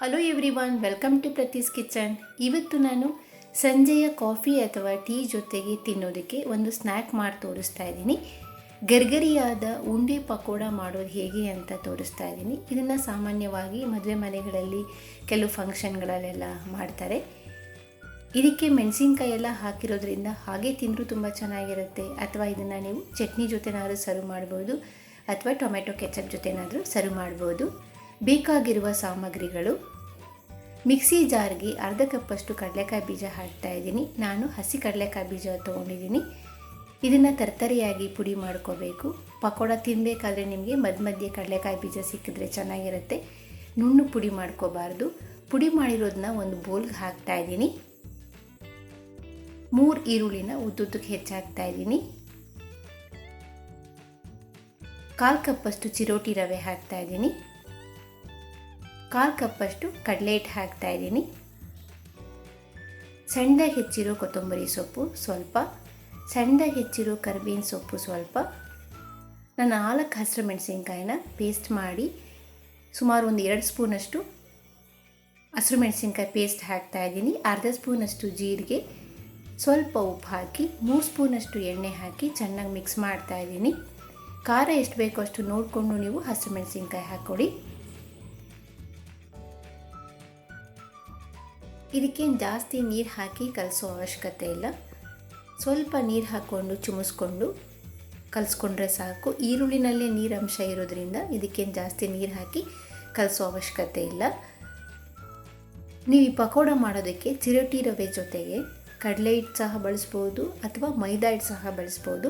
Hello every one welcome to Prathi's kitchen ಇವತ್ತು ನಾನು ಸಂಜೆಯ ಕಾಫಿ ಅಥವಾ ಟೀ ಜೊತೆಗೆ ತಿನ್ನೋದಕ್ಕೆ ಒಂದು ಸ್ನ್ಯಾಕ್ ಮಾಡಿ ತೋರಿಸ್ತಾ ಇದ್ದೀನಿ. ಗರ್ಗರಿಯಾದ ಉಂಡೆ ಪಕೋಡ ಮಾಡೋದು ಹೇಗೆ ಅಂತ ತೋರಿಸ್ತಾ ಇದ್ದೀನಿ. ಇದನ್ನು ಸಾಮಾನ್ಯವಾಗಿ ಮದುವೆ ಮನೆಗಳಲ್ಲಿ ಕೆಲವು ಫಂಕ್ಷನ್ಗಳಲ್ಲೆಲ್ಲ ಮಾಡ್ತಾರೆ. ಇದಕ್ಕೆ ಮೆಣಸಿನ್ಕಾಯಿ ಎಲ್ಲ ಹಾಕಿರೋದ್ರಿಂದ ಹಾಗೆ ತಿಂದರೂ ತುಂಬ ಚೆನ್ನಾಗಿರುತ್ತೆ. ಅಥವಾ ಇದನ್ನು ನೀವು ಚಟ್ನಿ ಜೊತೆನಾದರೂ ಸರ್ವ್ ಮಾಡ್ಬೋದು. ಅಥವಾ ಟೊಮೆಟೊ ಕೆಚಪ್ ಜೊತೆನಾದರೂ ಸರ್ವ್ ಮಾಡ್ಬೋದು. ಬೇಕಾಗಿರುವ ಸಾಮಗ್ರಿಗಳು. ಮಿಕ್ಸಿ ಜಾರ್ಗೆ ಅರ್ಧ ಕಪ್ಪಷ್ಟು ಕಡಲೆಕಾಯಿ ಬೀಜ ಹಾಕ್ತಾ ಇದ್ದೀನಿ. ನಾನು ಹಸಿ ಕಡಲೆಕಾಯಿ ಬೀಜ ತೊಗೊಂಡಿದ್ದೀನಿ. ಇದನ್ನು ತರ್ತರಿಯಾಗಿ ಪುಡಿ ಮಾಡ್ಕೋಬೇಕು. ಪಕೋಡ ತಿನ್ನಬೇಕಾದ್ರೆ ನಿಮಗೆ ಮಧ್ಯ ಮಧ್ಯೆ ಕಡಲೆಕಾಯಿ ಬೀಜ ಸಿಕ್ಕಿದ್ರೆ ಚೆನ್ನಾಗಿರುತ್ತೆ. ನುಣ್ಣು ಪುಡಿ ಮಾಡ್ಕೋಬಾರ್ದು. ಪುಡಿ ಮಾಡಿರೋದನ್ನ ಒಂದು ಬೋಲ್ಗೆ ಹಾಕ್ತಾ ಇದ್ದೀನಿ. ಮೂರು ಈರುಳ್ಳಿನ ಉದ್ದುದ್ದಕ್ಕೆ ಹೆಚ್ಚಾಗ್ತಾ ಇದ್ದೀನಿ. ಕಾಲು ಕಪ್ಪಷ್ಟು ಚಿರೋಟಿ ರವೆ ಹಾಕ್ತಾ ಇದ್ದೀನಿ. ಕಾಲು ಕಪ್ಪಷ್ಟು ಕಡಲೆ ಹಿಟ್ಟು ಹಾಕ್ತಾ ಇದ್ದೀನಿ. ಸಣ್ಣದಾಗಿ ಹೆಚ್ಚಿರೋ ಕೊತ್ತಂಬರಿ ಸೊಪ್ಪು ಸ್ವಲ್ಪ ಸಣ್ಣದಾಗಿ ಹೆಚ್ಚಿರೋ ಕರ್ಬೇವಿನ ಸೊಪ್ಪು ಸ್ವಲ್ಪ. ನಾನು ನಾಲ್ಕು ಹಸಿರು ಮೆಣಸಿನ್ಕಾಯಿನ ಪೇಸ್ಟ್ ಮಾಡಿ ಸುಮಾರು ಒಂದು ಎರಡು ಸ್ಪೂನಷ್ಟು ಹಸಿರು ಮೆಣಸಿನ್ಕಾಯಿ ಪೇಸ್ಟ್ ಹಾಕ್ತಾ ಇದ್ದೀನಿ. ಅರ್ಧ ಸ್ಪೂನಷ್ಟು ಜೀರಿಗೆ, ಸ್ವಲ್ಪ ಉಪ್ಪು ಹಾಕಿ, ಮೂರು ಸ್ಪೂನಷ್ಟು ಎಣ್ಣೆ ಹಾಕಿ ಚೆನ್ನಾಗಿ ಮಿಕ್ಸ್ ಮಾಡ್ತಾ ಇದ್ದೀನಿ. ಖಾರ ಎಷ್ಟು ಬೇಕೋ ಅಷ್ಟು ನೋಡಿಕೊಂಡು ನೀವು ಹಸಿರು ಮೆಣಸಿನ್ಕಾಯಿ ಹಾಕ್ಕೊಡಿ. ಇದಕ್ಕೇನು ಜಾಸ್ತಿ ನೀರು ಹಾಕಿ ಕಲಸೋ ಅವಶ್ಯಕತೆ ಇಲ್ಲ. ಸ್ವಲ್ಪ ನೀರು ಹಾಕ್ಕೊಂಡು ಚುಮಿಸ್ಕೊಂಡು ಕಲಿಸ್ಕೊಂಡ್ರೆ ಸಾಕು. ಈರುಳ್ಳಿನಲ್ಲೇ ನೀರಂಶ ಇರೋದ್ರಿಂದ ಇದಕ್ಕೇನು ಜಾಸ್ತಿ ನೀರು ಹಾಕಿ ಕಲಸೋ ಅವಶ್ಯಕತೆ ಇಲ್ಲ. ನೀವು ಈ ಪಕೋಡ ಮಾಡೋದಕ್ಕೆ ಚಿರೋಟಿ ರವೆ ಜೊತೆಗೆ ಕಡಲೆ ಹಿಟ್ಟು ಸಹ ಬಳಸ್ಬೋದು ಅಥವಾ ಮೈದಾ ಹಿಟ್ಟು ಸಹ ಬಳಸ್ಬೋದು.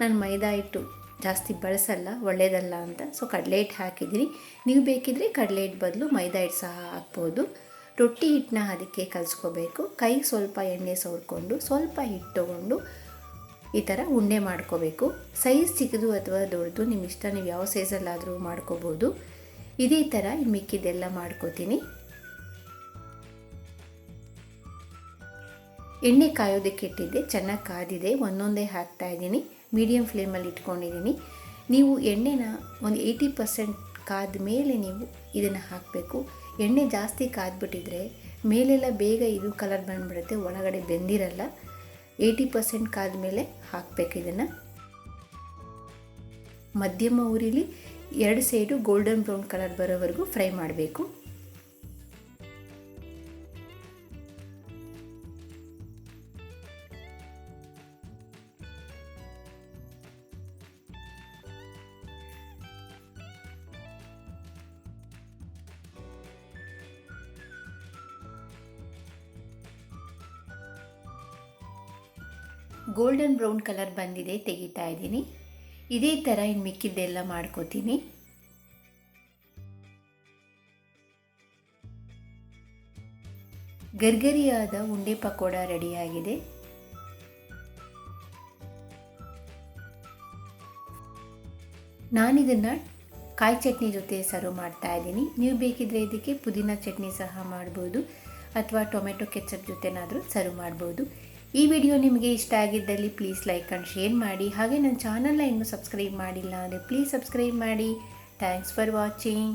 ನಾನು ಮೈದಾ ಹಿಟ್ಟು ಜಾಸ್ತಿ ಬಳಸಲ್ಲ ಒಳ್ಳೆಯದಲ್ಲ ಅಂತ. ಸೊ ಕಡಲೆ ಹಿಟ್ಟು ಹಾಕಿದ್ದೀನಿ. ನೀವು ಬೇಕಿದ್ರೆ ಕಡಲೆ ಹಿಟ್ಟು ಬದಲು ಮೈದಾ ಹಿಟ್ಟು ಸಹ ಹಾಕ್ಬೋದು. ರೊಟ್ಟಿ ಹಿಟ್ಟನ್ನ ಅದಕ್ಕೆ ಕಲಿಸ್ಕೋಬೇಕು. ಕೈ ಸ್ವಲ್ಪ ಎಣ್ಣೆ ಸವರ್ಕೊಂಡು ಸ್ವಲ್ಪ ಹಿಟ್ಟು ತೊಗೊಂಡು ಈ ಥರ ಉಂಡೆ ಮಾಡ್ಕೋಬೇಕು. ಸೈಜ್ ಚಿಕ್ಕದು ಅಥವಾ ದೊಡ್ಡದು ನಿಮ್ಮ ಇಷ್ಟ, ನೀವು ಯಾವ ಸೈಜಲ್ಲಾದರೂ ಮಾಡ್ಕೋಬೋದು. ಇದೇ ಥರ ಮಿಕ್ಕಿದೆಲ್ಲ ಮಾಡ್ಕೋತೀನಿ. ಎಣ್ಣೆ ಕಾಯೋದಕ್ಕೆ ಇಟ್ಟಿದ್ದೆ, ಚೆನ್ನಾಗಿ ಕಾದಿದೆ, ಒಂದೊಂದೇ ಹಾಕ್ತಾ ಇದ್ದೀನಿ. ಮೀಡಿಯಂ ಫ್ಲೇಮಲ್ಲಿ ಇಟ್ಕೊಂಡಿದ್ದೀನಿ. ನೀವು ಎಣ್ಣೆನ ಒಂದು ಏಯ್ಟಿ ಪರ್ಸೆಂಟ್ ಕಾದ ಮೇಲೆ ನೀವು ಇದನ್ನು ಹಾಕಬೇಕು. ಎಣ್ಣೆ ಜಾಸ್ತಿ ಕಾದ್ಬಿಟ್ಟಿದ್ರೆ ಮೇಲೆಲ್ಲ ಬೇಗ ಇದು ಕಲರ್ ಬಂದುಬಿಡುತ್ತೆ, ಒಳಗಡೆ ಬೆಂದಿರಲ್ಲ. ಏಯ್ಟಿ ಪರ್ಸೆಂಟ್ ಕಾದ ಮೇಲೆ ಹಾಕಬೇಕು ಇದನ್ನು. ಮಧ್ಯಮ ಉರಿಲಿ ಎರಡು ಸೈಡು ಗೋಲ್ಡನ್ ಬ್ರೌನ್ ಕಲರ್ ಬರೋವರೆಗೂ ಫ್ರೈ ಮಾಡಬೇಕು. ಗೋಲ್ಡನ್ ಬ್ರೌನ್ ಕಲರ್ ಬಂದಿದೆ, ತೆಗಿತಾ ಇದ್ದೀನಿ. ಇದೇ ಥರ ಇನ್ನು ಮಿಕ್ಕಿದ್ದೆಲ್ಲ ಮಾಡ್ಕೋತೀನಿ. ಗರ್ಗರಿಯಾದ ಉಂಡೆ ಪಕೋಡ ರೆಡಿಯಾಗಿದೆ ನಾನಿದನ್ನು ಕಾಯಿ ಚಟ್ನಿ ಜೊತೆ ಸರ್ವ್ ಮಾಡ್ತಾ ಇದ್ದೀನಿ. ನೀವು ಬೇಕಿದ್ರೆ ಇದಕ್ಕೆ ಪುದೀನ ಚಟ್ನಿ ಸಹ ಮಾಡ್ಬೋದು, ಅಥವಾ ಟೊಮೆಟೊ ಕೆಚಪ್ ಜೊತೆನಾದರೂ ಸರ್ವ್ ಮಾಡ್ಬೋದು. ಈ ವಿಡಿಯೋ ನಿಮಗೆ ಇಷ್ಟ ಆಗಿದ್ದಲ್ಲಿ ಪ್ಲೀಸ್ ಲೈಕ್ ಆ್ಯಂಡ್ ಶೇರ್ ಮಾಡಿ. ಹಾಗೆ ನನ್ನ ಚಾನಲ್ನ ಇನ್ನೂ ಸಬ್ಸ್ಕ್ರೈಬ್ ಮಾಡಿಲ್ಲ ಅಂದರೆ ಪ್ಲೀಸ್ ಸಬ್ಸ್ಕ್ರೈಬ್ ಮಾಡಿ. Thanks for watching